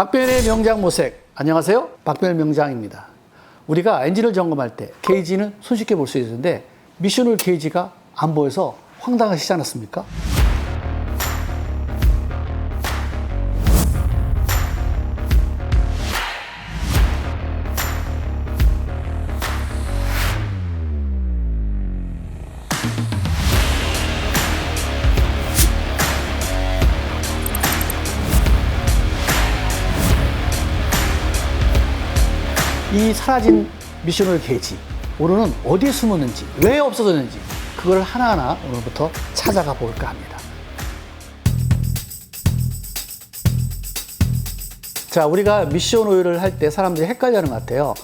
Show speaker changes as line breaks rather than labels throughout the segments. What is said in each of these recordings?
박변의 명장 모색. 안녕하세요. 박변의 명장입니다. 우리가 엔진을 점검할 때 게이지는 손쉽게 볼 수 있는데 미션홀 게이지가 안 보여서 황당하시지 않았습니까? 이 사라진 미션홀 게이지 오늘은 어디에 숨었는지 왜 없어졌는지 그걸 하나하나 오늘부터 찾아가 볼까 합니다. 자, 우리가 미션 오일을 할 때 사람들이 헷갈려하는 것 같아요.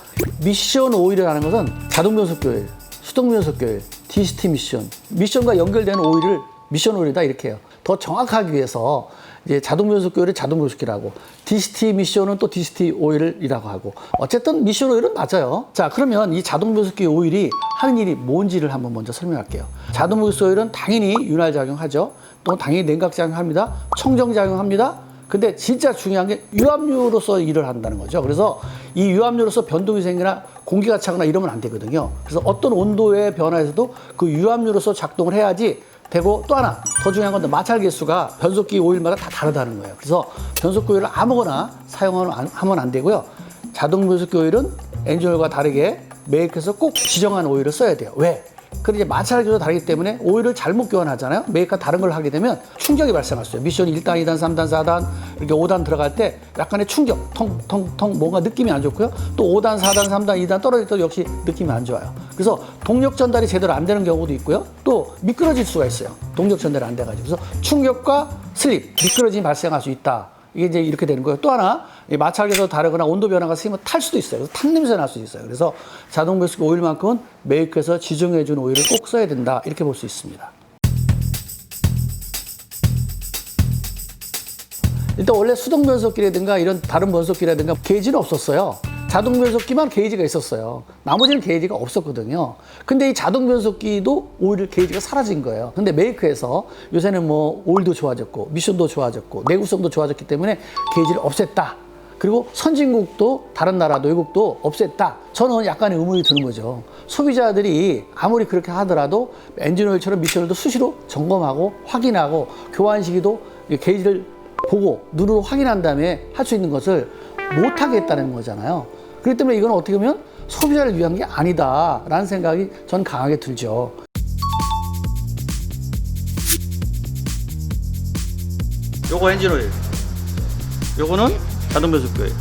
미션 오일이라는 것은 자동 변속기 오일, 수동 변속기 오일, DCT 미션, 미션과 연결되는 오일을 미션 오일이다 이렇게 해요. 더 정확하기 위해서 이제 자동 변속기 오일을 자동 변속기라고, DCT 미션 은 또 DCT 오일이라고 하고, 어쨌든 미션 오일은 맞아요. 자, 그러면 이 자동 변속기 오일이 하는 일이 뭔지를 한번 먼저 설명할게요. 자동 변속기 오일은 당연히 윤활 작용하죠. 또 당연히 냉각 작용합니다. 청정 작용합니다. 근데 진짜 중요한 게 유압류로서 일을 한다는 거죠. 그래서 이 유압류로서 변동이 생기나 공기가 차거나 이러면 안 되거든요. 그래서 어떤 온도의 변화에서도 그 유압류로서 작동을 해야지 되고 또 하나 더 중요한 건데 마찰 개수가 변속기 오일마다 다 다르다는 거예요. 그래서 변속기 오일을 아무거나 사용하면 안, 되고요. 자동 변속기 오일은 엔진오일과 다르게 메이커에서 꼭 지정한 오일을 써야 돼요. 왜? 그런데 이제 마찰 기조가 다르기 때문에 오일을 잘못 교환하잖아요. 메이커 다른 걸 하게 되면 충격이 발생할 수 있어요. 미션 1단, 2단, 3단, 4단 이렇게 5단 들어갈 때 약간의 충격, 통, 통, 통 뭔가 느낌이 안 좋고요. 또 5단, 4단, 3단, 2단 떨어질 때도 역시 느낌이 안 좋아요. 그래서 동력 전달이 제대로 안 되는 경우도 있고요. 또 미끄러질 수가 있어요. 동력 전달이 안 돼가지고. 그래서 충격과 슬립, 미끄러짐이 발생할 수 있다. 이게 이제 이렇게 되는 거예요. 또 하나, 이 마찰계에서 다르거나 온도 변화가 생기면 탈 수도 있어요. 그래서 탄 냄새 날수 있어요. 그래서 자동 배수기 오일만큼은 메이커에서 지정해 준 오일을 꼭 써야 된다. 이렇게 볼 수 있습니다. 일단 원래 수동 변속기라든가 이런 다른 변속기라든가 게이지는 없었어요. 자동 변속기만 게이지가 있었어요. 나머지는 게이지가 없었거든요. 근데 이 자동 변속기도 오일 게이지가 사라진 거예요. 근데 메이커에서 요새는 뭐 오일도 좋아졌고 미션도 좋아졌고 내구성도 좋아졌기 때문에 게이지를 없앴다. 그리고 선진국도 다른 나라도 외국도 없앴다. 저는 약간의 의문이 드는 거죠. 소비자들이 아무리 그렇게 하더라도 엔진오일처럼 미션을도 수시로 점검하고 확인하고 교환 시기도 이 게이지를 보고 눈으로 확인한 다음에 할 수 있는 것을 못 하겠다는 거잖아요. 그렇기 때문에 이건 어떻게 보면 소비자를 위한 게 아니다라는 생각이 전 강하게 들죠. 요거 엔진 오일. 요거는 자동 변속기 오일.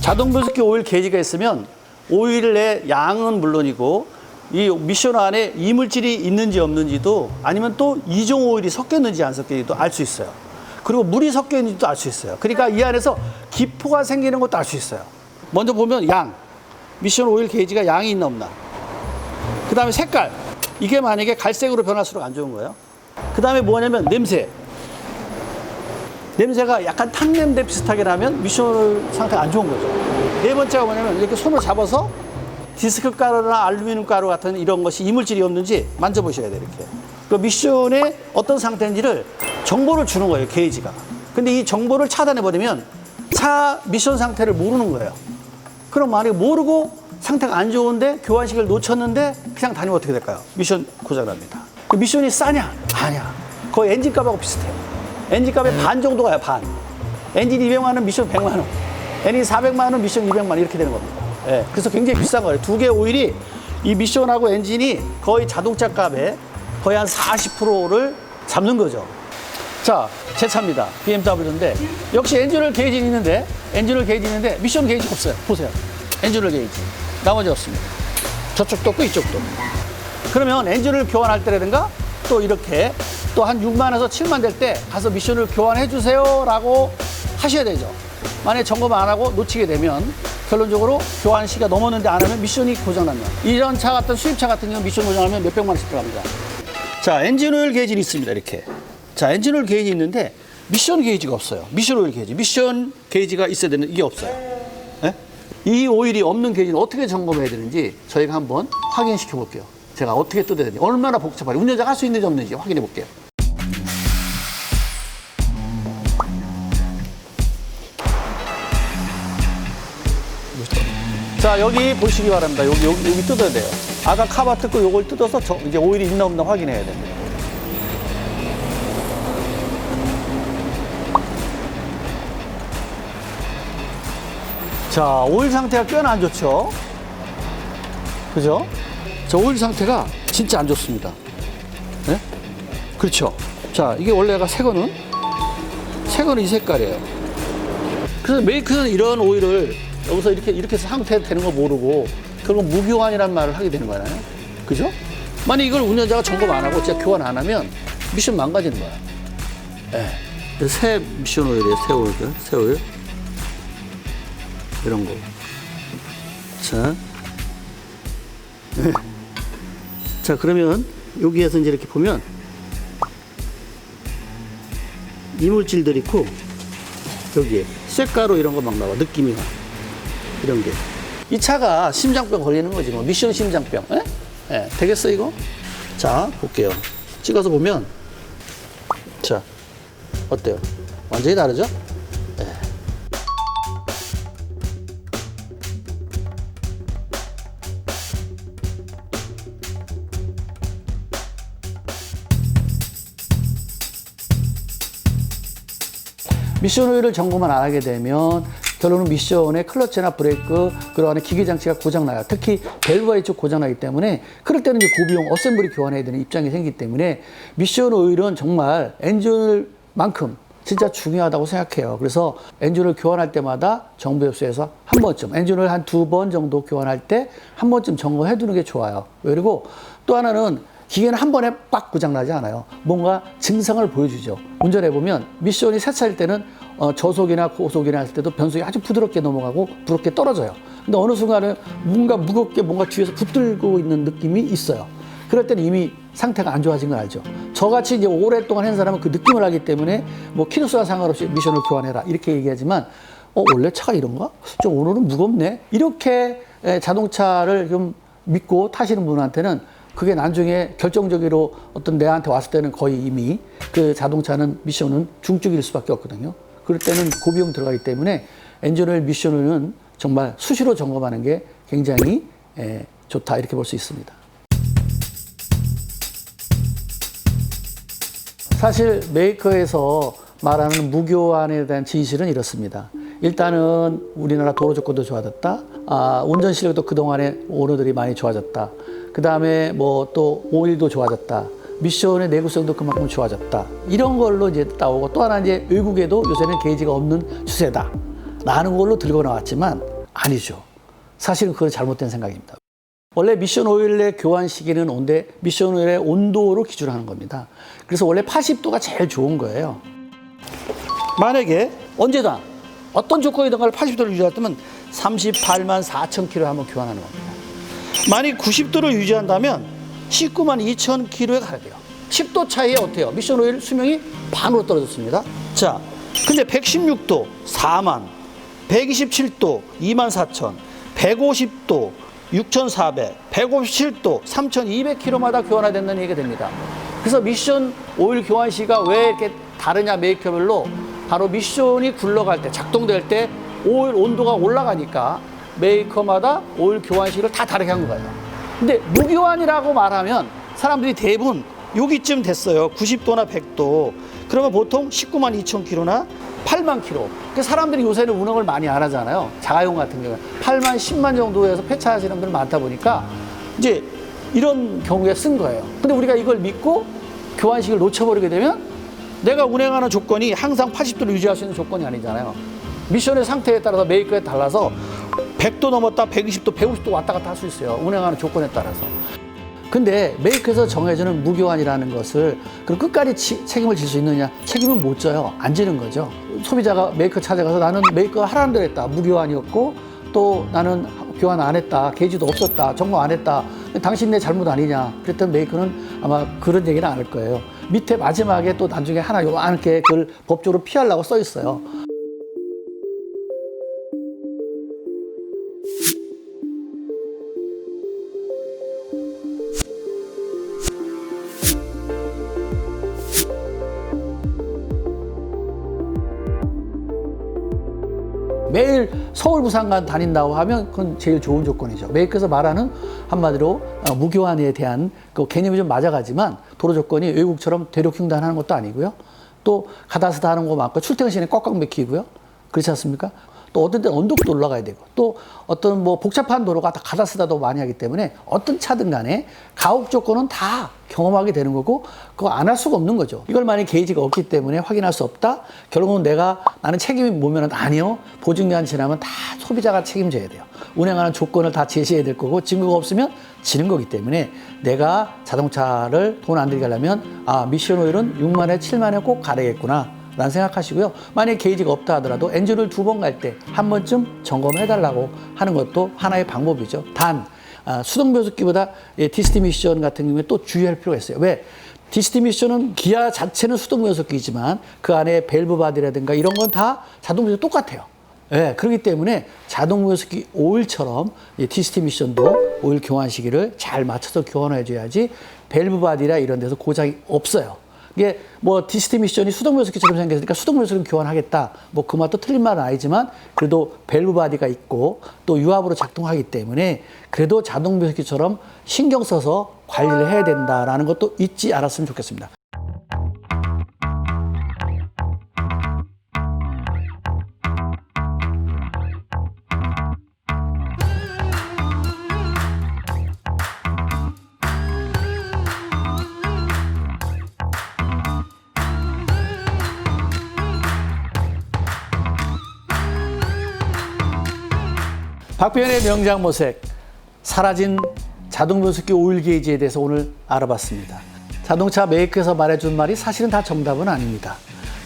자동 변속기 오일 게이지가 있으면 오일의 양은 물론이고 이 미션 안에 이물질이 있는지 없는지도 아니면 또 이종 오일이 섞였는지 안 섞였는지도 알 수 있어요. 그리고 물이 섞여 있는지도 알 수 있어요. 그러니까 이 안에서 기포가 생기는 것도 알 수 있어요. 먼저 보면 양. 미션 오일 게이지가 양이 있나 없나. 그 다음에 색깔. 이게 만약에 갈색으로 변할수록 안 좋은 거예요. 그 다음에 뭐냐면 냄새. 냄새가 약간 탕냄새 비슷하게 나면 미션 상태가 안 좋은 거죠. 네 번째가 뭐냐면 이렇게 손을 잡아서 디스크 가루나 알루미늄 가루 같은 이런 것이 이물질이 없는지 만져보셔야 돼요, 이렇게. 그 미션의 어떤 상태인지를 정보를 주는 거예요, 게이지가. 근데 이 정보를 차단해버리면 차 미션 상태를 모르는 거예요. 그럼 만약에 모르고 상태가 안 좋은데 교환식을 놓쳤는데 그냥 다니면 어떻게 될까요? 미션 고장납니다. 그 미션이 싸냐? 아니야. 거의 엔진 값하고 비슷해요. 엔진 값의 반 정도 가요, 반. 엔진 200만 원, 미션 100만 원. 엔진 400만 원, 미션 200만 원 이렇게 되는 겁니다. 예, 그래서 굉장히 비싼 거예요. 두 개 오일이 이 미션하고 엔진이 거의 자동차 값의 거의 한 40%를 잡는 거죠. 자, 제 차입니다. BMW인데 역시 엔진오일 게이지 있는데 엔진오일 게이지 있는데 미션 게이지 없어요. 보세요. 엔진오일 게이지. 나머지 없습니다. 저쪽도 없고 이쪽도. 그러면 엔진을 교환할 때라든가 또 이렇게 또 한 6만에서 7만 될 때 가서 미션을 교환해 주세요라고 하셔야 되죠. 만약에 점검 안 하고 놓치게 되면 결론적으로 교환 시기가 넘었는데 안 하면 미션이 고장나면 이런 차 같은 수입차 같은 경우 미션 고장나면 몇백만 원씩 들어갑니다. 자, 엔진 오일 게이지 있습니다. 이렇게. 자, 엔진 오일 게이지 있는데 미션 게이지가 없어요. 미션 오일 게이지. 미션 게이지가 있어야 되는 이게 없어요. 네? 이 오일이 없는 게이지는 어떻게 점검해야 되는지 저희가 한번 확인시켜 볼게요. 제가 어떻게 뜯어야 되는지, 얼마나 복잡하게 운전자가 할 수 있는지 없는지 확인해 볼게요. 자, 여기 보시기 바랍니다. 여기, 여기, 여기 뜯어야 돼요. 아까 카바 뜯고 요걸 뜯어서 저, 이제 오일이 있나 없나 확인해야 됩니다. 자, 오일 상태가 꽤나 안 좋죠? 그죠? 저 오일 상태가 진짜 안 좋습니다. 네? 그렇죠. 자, 이게 원래가 새 거는 새 거는 이 색깔이에요. 그래서 메이크는 이런 오일을 여기서 이렇게 이렇게 상태 되는 거 모르고 결국 무교환이라는 말을 하게 되는 거잖아요. 그죠? 만약 이걸 운전자가 점검 안 하고 진짜 교환 안 하면 미션 망가지는 거야. 예. 새 미션 오일이에요. 새 오일. 새 오일. 이런 거. 자. 네. 자, 그러면 여기에서 이제 이렇게 보면 이물질들 있고 여기에 쇳가루 이런 거 막 나와 느낌이 와 이런 게 이 차가 심장병 걸리는 거지 뭐. 미션 심장병. 예? 예, 되겠어 이거? 자 볼게요. 찍어서 보면 자 어때요? 완전히 다르죠? 예. 미션 오일을 점검을 안 하게 되면 결론은 미션의 클러치나 브레이크 안에 기계 장치가 고장 나요. 특히 밸브가 이쪽 고장 나기 때문에 그럴 때는 이제 고비용 어셈블리 교환해야 되는 입장이 생기기 때문에 미션 오일은 정말 엔진만큼 진짜 중요하다고 생각해요. 그래서 엔진을 교환할 때마다 정부 협소에서 한 번쯤 엔진을 한 두 번 정도 교환할 때 한 번쯤 점검해 두는 게 좋아요. 그리고 또 하나는 기계는 한 번에 빡 고장나지 않아요. 뭔가 증상을 보여주죠. 운전해 보면 미션이 새 차일 때는 어, 저속이나 고속이나 할 때도 변속이 아주 부드럽게 넘어가고 부드럽게 떨어져요. 근데 어느 순간은 뭔가 무겁게 뭔가 뒤에서 붙들고 있는 느낌이 있어요. 그럴 때는 이미 상태가 안 좋아진 걸 알죠. 저같이 이제 오랫동안 한 사람은 그 느낌을 알기 때문에 뭐 키로수와 상관없이 미션을 교환해라 이렇게 얘기하지만 어 원래 차가 이런가? 좀 오늘은 무겁네. 이렇게 에, 자동차를 좀 믿고 타시는 분한테는 그게 나중에 결정적으로 어떤 내한테 왔을 때는 거의 이미 그 자동차는 미션은 중증일 수밖에 없거든요. 그럴 때는 고비용 들어가기 때문에 엔진오일 미션은 정말 수시로 점검하는 게 굉장히 에, 좋다 이렇게 볼 수 있습니다. 사실 메이커에서 말하는 무교환에 대한 진실은 이렇습니다. 일단은 우리나라 도로 조건도 좋아졌다. 아, 운전 실력도 그동안에 오너들이 많이 좋아졌다. 그 다음에 뭐 또 오일도 좋아졌다. 미션의 내구성도 그만큼 좋아졌다. 이런 걸로 이제 나오고 또 하나 이제 외국에도 요새는 게이지가 없는 추세다. 라는 걸로 들고 나왔지만 아니죠. 사실은 그건 잘못된 생각입니다. 원래 미션 오일의 교환 시기는 온데 미션 오일의 온도로 기준 하는 겁니다. 그래서 원래 80도가 제일 좋은 거예요. 만약에 언제다 어떤 조건이든 간에 80도를 유지하면 38만 4천 킬로 한번 교환하는 겁니다. 만약 90도를 유지한다면 19만 2천 킬로에 가야 돼요. 10도 차이에 어때요? 미션 오일 수명이 반으로 떨어졌습니다. 자, 근데 116도 4만, 127도 2만 4천, 150도 6,400, 157도 3,200km마다 교환해야 된다는 얘기가 됩니다. 그래서 미션 오일 교환 시가 왜 이렇게 다르냐 메이커별로 바로 미션이 굴러갈 때 작동될 때 오일 온도가 올라가니까 메이커마다 오일 교환 시를 다 다르게 한 거예요. 근데 무교환이라고 말하면 사람들이 대부분 여기쯤 됐어요. 90도나 100도. 그러면 보통 19만 2천 킬로나 8만 킬로. 그 사람들이 요새는 운행을 많이 안 하잖아요. 자가용 같은 경우에 8만 10만 정도에서 폐차하시는 분들 많다 보니까 이제 이런 경우에 쓴 거예요. 근데 우리가 이걸 믿고 교환식을 놓쳐버리게 되면 내가 운행하는 조건이 항상 80도를 유지할 수 있는 조건이 아니잖아요. 미션의 상태에 따라서 메이커에 달라서 100도 넘었다, 120도, 150도 왔다 갔다 할 수 있어요. 운행하는 조건에 따라서. 근데 메이커에서 정해주는 무교환이라는 것을 그럼 끝까지 치- 책임을 질 수 있느냐? 책임은 못 져요. 안 지는 거죠. 소비자가 메이커 찾아가서 나는 메이커 하라는 대로 했다. 무교환이었고 또 나는 교환 안 했다. 게이지도 없었다. 점검 안 했다. 당신 내 잘못 아니냐? 그랬던 메이커는 아마 그런 얘기는 안 할 거예요. 밑에 마지막에 또 나중에 하나 요만하게 그걸 법적으로 피하려고 써 있어요. 매일 서울 부산간 다닌다고 하면 그건 제일 좋은 조건이죠. 메이커에서 말하는 한마디로 어, 무교환에 대한 그 개념이 좀 맞아가지만 도로 조건이 외국처럼 대륙횡단 하는 것도 아니고요. 또 가다스다 하는 거 많고 출퇴근 시간에 꽉꽉 막히고요. 그렇지 않습니까? 또 어떤 때는 언덕도 올라가야 되고 또 어떤 뭐 복잡한 도로가 다 가다스다도 많이 하기 때문에 어떤 차든 간에 가혹 조건은 다 경험하게 되는 거고 그거 안 할 수가 없는 거죠. 이걸 만약 게이지가 없기 때문에 확인할 수 없다. 결국은 내가 나는 책임이 뭐면은 아니요. 보증기한 지나면 다 소비자가 책임져야 돼요. 운행하는 조건을 다 제시해야 될 거고 증거가 없으면 지는 거기 때문에 내가 자동차를 돈 안 들게 하려면 아 미션 오일은 6만 에 7만 에 꼭 가려겠구나. 라는 생각하시고요. 만약에 게이지가 없다 하더라도 엔진을 두 번 갈 때 한 번쯤 점검해 달라고 하는 것도 하나의 방법이죠. 단, 아, 수동 변속기보다 예, 디스티 미션 같은 경우에 또 주의할 필요가 있어요. 왜? 디스티 미션은 기아 자체는 수동 변속기지만 그 안에 밸브 바디라든가 이런 건 다 자동 변속 똑같아요. 예, 그렇기 때문에 자동 변속기 오일처럼 이 디스티 미션도 오일 교환 시기를 잘 맞춰서 교환해 줘야지 밸브 바디라 이런 데서 고장이 없어요. 이게 뭐 디스티 미션이 수동 변속기처럼 생겼으니까 수동 변속기는 교환하겠다. 뭐 그 맛도 틀린 말은 아니지만 그래도 밸브 바디가 있고 또 유압으로 작동하기 때문에 그래도 자동 변속기처럼 신경 써서 관리를 해야 된다라는 것도 잊지 않았으면 좋겠습니다. 박변의 명장 모색 사라진 자동 변속기 오일 게이지에 대해서 오늘 알아봤습니다. 자동차 메이커에서 말해준 말이 사실은 다 정답은 아닙니다.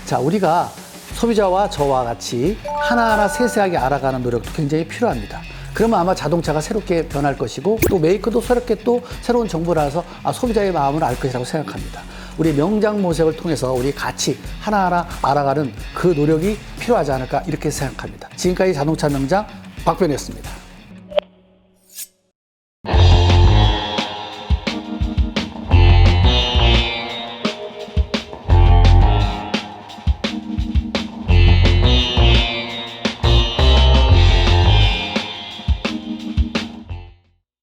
자, 우리가 소비자와 저와 같이 하나하나 세세하게 알아가는 노력도 굉장히 필요합니다. 그러면 아마 자동차가 새롭게 변할 것이고 또 메이커도 새롭게 또 새로운 정보를 알아서 아, 소비자의 마음을 알 것이라고 생각합니다. 우리 명장 모색을 통해서 우리 같이 하나하나 알아가는 그 노력이 필요하지 않을까 이렇게 생각합니다. 지금까지 자동차 명장 박변이었습니다.